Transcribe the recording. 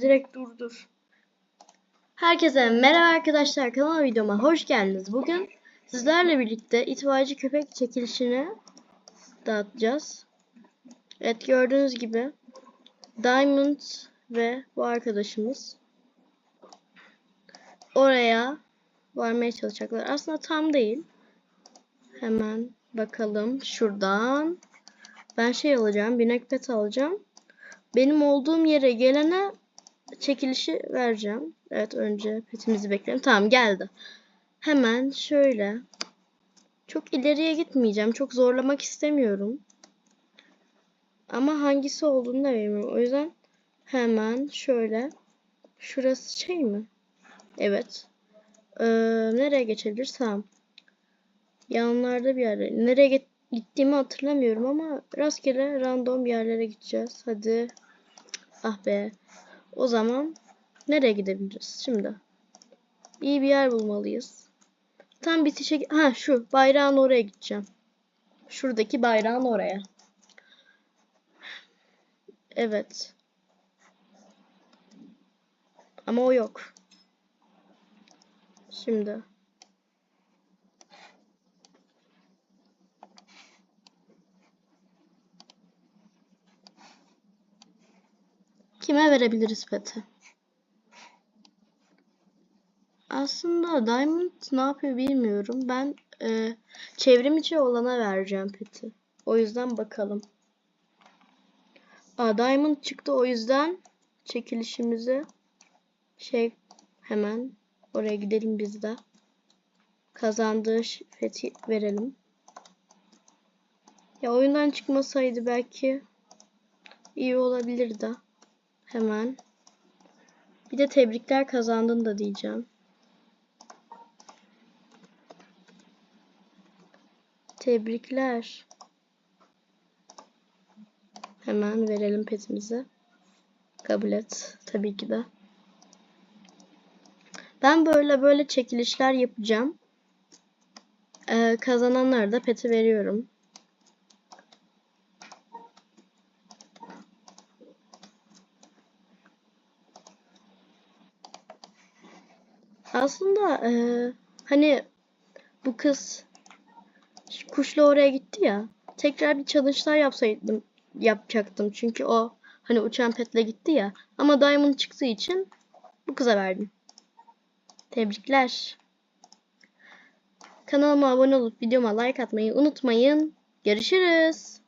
direkt durdur. Herkese merhaba arkadaşlar kanalıma videoma hoş geldiniz. Bugün sizlerle birlikte itfaiyeci köpek çekilişini dağıtacağız. Evet gördüğünüz gibi Diamond ve bu arkadaşımız oraya varmaya çalışacaklar. Aslında tam değil. Hemen bakalım şuradan. Ben şey alacağım. Binek pet alacağım. Benim olduğum yere gelene çekilişi vereceğim. Evet önce petimizi bekleyelim. Tamam geldi. Hemen şöyle. Çok ileriye gitmeyeceğim. Çok zorlamak istemiyorum. Ama hangisi olduğunu da bilmiyorum. O yüzden hemen şöyle. Şurası şey mi? Evet. Ee, nereye geçebiliriz? Tamam. Yanlarda bir yerde. Nereye git gittiğimi hatırlamıyorum ama rastgele random yerlere gideceğiz. Hadi. Ah be. O zaman nereye gidebiliriz şimdi? İyi bir yer bulmalıyız. Tam bitişe... Ha şu bayrağın oraya gideceğim. Şuradaki bayrağın oraya. Evet. Ama o yok. Şimdi. Kime verebiliriz peti? Aslında Diamond ne yapıyor bilmiyorum. Ben e, çevrim içi olana vereceğim peti. O yüzden bakalım. Aa, Diamond çıktı o yüzden çekilişimizi şey hemen oraya gidelim biz de. Kazandığı peti verelim. Ya oyundan çıkmasaydı belki iyi olabilirdi. Hemen. Bir de tebrikler kazandın da diyeceğim. Tebrikler. Hemen verelim petimizi. Kabul et. Tabii ki de. Ben böyle böyle çekilişler yapacağım. Ee, kazananlara da peti veriyorum. Aslında e, hani bu kız kuşla oraya gitti ya. Tekrar bir challenge'lar yapsaydım yapacaktım. Çünkü o hani uçan petle gitti ya. Ama Diamond çıktığı için bu kıza verdim. Tebrikler. Kanalıma abone olup videoma like atmayı unutmayın. Görüşürüz.